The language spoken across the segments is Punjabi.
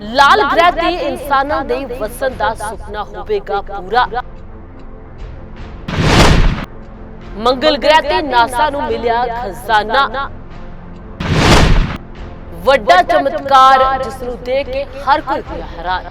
ਲਾਲ ਗ੍ਰਹਿ ਤੇ ਇਨਸਾਨਾਂ ਦੇ ਵਸਣ ਦਾ ਸੁਪਨਾ ਹੋਵੇਗਾ ਪੂਰਾ। ਮੰਗਲ ਗ੍ਰਹਿ ਤੇ ਨਾਸਾ ਨੂੰ ਮਿਲਿਆ ਖਜ਼ਾਨਾ। ਵੱਡਾ ਚਮਤਕਾਰ ਜਿਸ ਨੂੰ ਦੇਖ ਕੇ ਹਰ ਕੋਈ ਹੋਇਆ ਹੈਰਾਨ।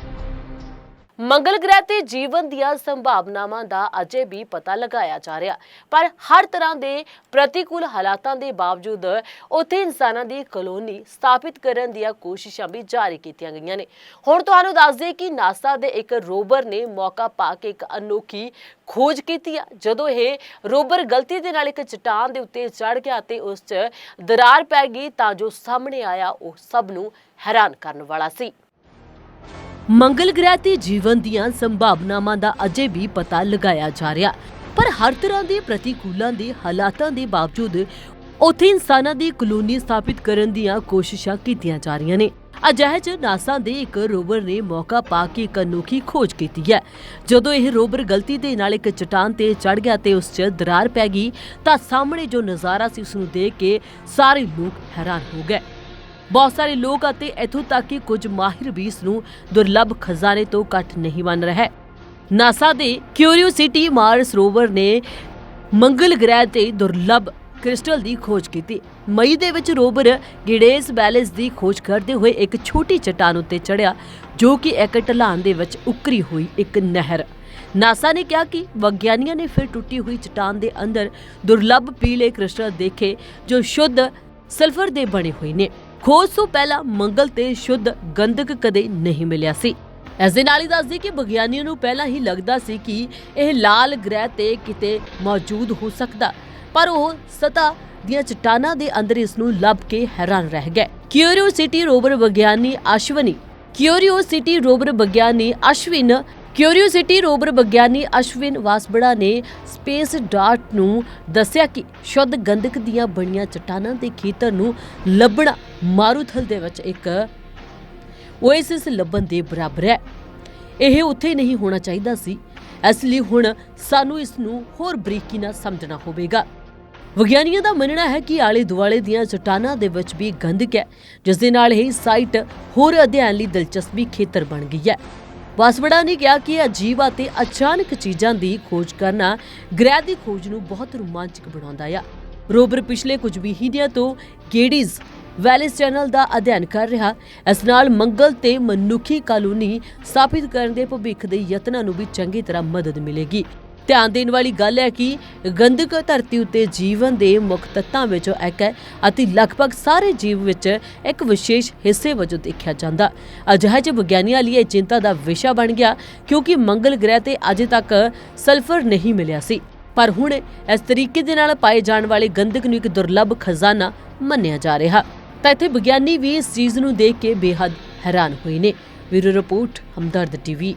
ਮੰਗਲ ਗ੍ਰਹਿ ਤੇ ਜੀਵਨ ਦੀਆਂ ਸੰਭਾਵਨਾਵਾਂ ਦਾ ਅਜੇ ਵੀ ਪਤਾ ਲਗਾਇਆ ਜਾ ਰਿਹਾ। ਪਰ ਹਰ ਤਰ੍ਹਾਂ ਦੇ ਪ੍ਰਤੀਕੂਲ ਹਾਲਾਤਾਂ ਦੇ ਬਾਵਜੂਦ ਉੱਥੇ ਇਨਸਾਨਾਂ ਦੀ ਕਲੋਨੀ ਸਥਾਪਿਤ ਕਰਨ ਦੀਆਂ ਕੋਸ਼ਿਸ਼ਾਂ ਵੀ ਜਾਰੀ ਕੀਤੀਆਂ ਗਈਆਂ ਨੇ। ਹੁਣ ਤੁਹਾਨੂੰ ਦੱਸ ਦਈਏ ਕਿ ਨਾਸਾ ਦੇ ਇੱਕ ਰੋਬਰ ਨੇ ਮੌਕਾ ਪਾ ਕੇ ਇੱਕ ਅਨੋਖੀ ਖੋਜ ਕੀਤੀ ਆ। ਜਦੋਂ ਇਹ ਰੋਬਰ ਗਲਤੀ ਦੇ ਨਾਲ ਇੱਕ ਚਟਾਨ ਦੇ ਉੱਤੇ ਚੜ ਗਿਆ ਤੇ ਉਸ 'ਚ ਦਰਾਰ ਪੈ ਗਈ ਤਾਂ ਜੋ ਸਾਹਮਣੇ ਆਇਆ ਉਹ ਸਭ ਨੂੰ ਹੈਰਾਨ ਕਰਨ ਵਾਲਾ ਸੀ। ਮੰਗਲ ਗ੍ਰਹਿ ਤੇ ਜੀਵਨ ਦੀਆਂ ਸੰਭਾਵਨਾਵਾਂ ਦਾ ਅਜੇ ਵੀ ਪਤਾ ਲਗਾਇਆ ਜਾ ਰਿਹਾ। ਪਰ ਹਰ ਤਰ੍ਹਾਂ ਦੇ ਪ੍ਰਤੀਕੂਲਾਂ ਦੇ ਹਾਲਾਤਾਂ ਦੇ ਬਾਵਜੂਦ ਉੱਥੇ ਇਨਸਾਨਾਂ ਦੀ ਕਲੋਨੀ ਸਥਾਪਿਤ ਕਰਨ ਦੀਆਂ ਕੋਸ਼ਿਸ਼ਾਂ ਕੀਤੀਆਂ ਜਾ ਰਹੀਆਂ ਨੇ। ਅਜਿਹੇ 'ਚ ਨਾਸਾ ਦੇ ਇੱਕ ਰੋਵਰ ਨੇ ਮੌਕਾ ਪਾ ਕੇ ਇੱਕ ਅਨੋਖੀ ਖੋਜ ਕੀਤੀ ਹੈ। ਜਦੋਂ ਇਹ ਰੋਵਰ ਗਲਤੀ ਦੇ ਨਾਲ ਇੱਕ ਚਟਾਨ ਤੇ ਚੜ ਗਿਆ ਤੇ ਉਸ 'ਚ ਦਰਾਰ ਪੈ ਗਈ, ਤਾਂ ਸਾਹਮਣੇ ਜੋ ਨਜ਼ਾਰਾ ਸੀ ਉਸ ਨੂੰ ਦੇਖ ਕੇ ਸਾਰੇ ਲੋਕ ਹੈਰਾਨ ਹੋ ਗਏ। ਬਹੁਤ ਸਾਰੇ ਲੋਕ ਅਤੇ ਇਥੋਂ ਤੱਕ ਕਿ ਕੁਝ ਮਾਹਿਰ ਵੀ ਇਸ ਨੂੰ ਦੁਰਲੱਭ ਖਜ਼ਾਨੇ ਤੋਂ ਘੱਟ ਨਹੀਂ ਮੰਨ ਰਿਹਾ। ਹੈ ਨਾਸਾ ਦੇ ਕਿਊਰੀਓਸਿਟੀ ਮਾਰਸ ਰੋਵਰ ਨੇ ਮੰਗਲ ਗ੍ਰਹਿ ਤੇ ਦੁਰਲੱਭ ਕ੍ਰਿਸਟਲ ਦੀ ਖੋਜ ਕੀਤੀ। ਮਈ ਦੇ ਵਿੱਚ ਰੋਵਰ ਗਿਡੇਸ ਬੈਲੈਂਸ ਦੀ ਖੋਜ ਕਰਦੇ ਹੋਏ ਇੱਕ ਛੋਟੀ ਚਟਾਨ ਉੱਤੇ ਚੜਿਆ ਜੋ ਕਿ ਇੱਕ ਢਲਾਨ ਦੇ ਵਿੱਚ ਉੱਕਰੀ ਹੋਈ ਇੱਕ ਨਹਿਰ। ਨਾਸਾ ਨੇ ਕਿਹਾ ਕਿ ਵਿਗਿਆਨੀਆਂ ਨੇ ਫਿਰ ਟੁੱਟੀ ਹੋਈ ਚਟਾਨ ਦੇ ਅੰਦਰ ਦੁਰਲੱਭ ਪੀਲੇ ਕ੍ਰਿਸਟਲ ਦੇਖੇ, ਜੋ ਸ਼ੁੱਧ ਸਲਫਰ ਦੇ ਬਣੇ ਹੋਏ ਨੇ। ਖੋਜ ਤੋਂ ਪਹਿਲਾਂ ਮੰਗਲ ਤੇ ਸ਼ੁੱਧ ਗੰਧਕ ਕਦੇ ਨਹੀਂ ਮਿਲਿਆ ਸੀ। ਇਸ ਦੇ ਨਾਲ ਹੀ ਦੱਸਦੀ ਕਿ ਵਿਗਿਆਨੀਆਂ ਨੂੰ ਪਹਿਲਾਂ ਹੀ ਲੱਗਦਾ ਸੀ ਕਿ ਇਹ ਲਾਲ ਗ੍ਰਹਿ ਤੇ ਕਿਤੇ ਮੌਜੂਦ ਹੋ ਸਕਦਾ, ਪਰ ਉਹ ਸਤਾ ਦੀਆਂ ਚਟਾਨਾਂ ਦੇ ਅੰਦਰ ਇਸ ਨੂੰ ਲੱਭ ਕੇ ਹੈਰਾਨ ਰਹਿ ਗਏ। ਕਿਊਰੀਓਸਿਟੀ ਰੋਵਰ ਵਿਗਿਆਨੀ ਅਸ਼ਵਨੀ ਕਿਊਰੀਓਸਿਟੀ ਰੋਵਰ ਵਿਗਿਆਨੀ ਅਸ਼ਵਿਨ ਕਿਊਰੀਓਸਿਟੀ ਰੋਬਰ ਵਿਗਿਆਨੀ ਅਸ਼ਵਿਨ ਵਾਸਬੜਾ ਨੇ ਸਪੇਸ ਡਾਟ ਨੂੰ ਦੱਸਿਆ ਕਿ ਸ਼ੁੱਧ ਗੰਧਕ ਦੀਆਂ ਬਣੀਆਂ ਚਟਾਨਾਂ ਦੇ ਖੇਤਰ ਨੂੰ ਲੱਭਣਾ ਮਾਰੂਥਲ ਦੇ ਵਿੱਚ ਇੱਕ ਓਏਸਿਸ ਲੱਭਣ ਦੇ ਬਰਾਬਰ ਹੈ। ਇਹ ਉੱਥੇ ਨਹੀਂ ਹੋਣਾ ਚਾਹੀਦਾ ਸੀ। ਇਸ ਲਈ ਹੁਣ ਸਾਨੂੰ ਇਸ ਨੂੰ ਹੋਰ ਬਰੀਕੀ ਨਾਲ ਸਮਝਣਾ ਹੋਵੇਗਾ। ਵਿਗਿਆਨੀਆਂ ਦਾ ਮੰਨਣਾ ਹੈ ਕਿ ਆਲੇ ਦੁਆਲੇ ਦੀਆਂ ਚਟਾਨਾਂ ਦੇ ਵਿੱਚ ਵੀ ਗੰਧਕ ਹੈ, ਜਿਸ ਦੇ ਨਾਲ ਇਹ ਸਾਈਟ ਹੋਰ ਅਧਿਐਨ ਲਈ ਦਿਲਚਸਪੀ ਖੇਤਰ ਬਣ ਗਈ ਹੈ। ਵਾਸਵੜਾ ਨੇ ਕਿਹਾ ਕਿ ਅਜੀਬ ਅਤੇ ਅਚਾਨਕ ਚੀਜ਼ਾਂ ਦੀ ਖੋਜ ਕਰਨਾ ਗ੍ਰਹਿ ਦੀ ਖੋਜ ਨੂੰ ਬਹੁਤ ਰੋਮਾਂਚਕ ਬਣਾਉਂਦਾ ਆ। ਰੋਬਰ ਪਿਛਲੇ ਕੁਝ ਮਹੀਨਿਆਂ ਤੋਂ ਗੇਡੀਜ਼ ਵੈਲਿਸ ਚੈਨਲ ਦਾ ਅਧਿਐਨ ਕਰ ਰਿਹਾ। ਇਸ ਨਾਲ ਮੰਗਲ ਤੇ ਮਨੁੱਖੀ ਕਾਲੋਨੀ ਸਥਾਪਿਤ ਕਰਨ ਦੇ ਭਵਿੱਖ ਦੇ ਯਤਨਾਂ ਨੂੰ ਵੀ ਚੰਗੀ ਤਰ੍ਹਾਂ ਮਦਦ ਮਿਲੇਗੀ। ਧਿਆਨ ਦੇਣ ਵਾਲੀ ਗੱਲ ਹੈ ਕਿ ਗੰਧਕ ਧਰਤੀ ਉੱਤੇ ਜੀਵਨ ਦੇ ਮੁੱਖ ਤੱਤਾਂ ਵਿੱਚੋਂ ਇੱਕ ਹੈ ਅਤੇ ਲਗਭਗ ਸਾਰੇ ਜੀਵ ਵਿੱਚ ਇੱਕ ਵਿਸ਼ੇਸ਼ ਹਿੱਸੇ ਵਜੋਂ ਦੇਖਿਆ ਜਾਂਦਾ। ਅਜਿਹਾ ਚ ਵਿਗਿਆਨੀਆਂ ਲਈ ਇਹ ਚਿੰਤਾ ਦਾ ਵਿਸ਼ਾ ਬਣ ਗਿਆ, ਕਿਉਂਕਿ ਮੰਗਲ ਗ੍ਰਹਿ ਤੇ ਅਜੇ ਤੱਕ ਸਲਫਰ ਨਹੀਂ ਮਿਲਿਆ ਸੀ। ਪਰ ਹੁਣ ਇਸ ਤਰੀਕੇ ਦੇ ਨਾਲ ਪਾਏ ਜਾਣ ਵਾਲੇ ਗੰਧਕ ਨੂੰ ਇੱਕ ਦੁਰਲੱਭ ਖਜ਼ਾਨਾ ਮੰਨਿਆ ਜਾ ਰਿਹਾ। ਤਾਂ ਇੱਥੇ ਵਿਗਿਆਨੀ ਵੀ ਇਸ ਚੀਜ਼ ਨੂੰ ਦੇਖ ਕੇ ਬੇਹੱਦ ਹੈਰਾਨ ਹੋਏ ਨੇ। ਵੀਰੋ ਰਿਪੋਰਟ, ਹਮਦਰਦ ਟੀਵੀ।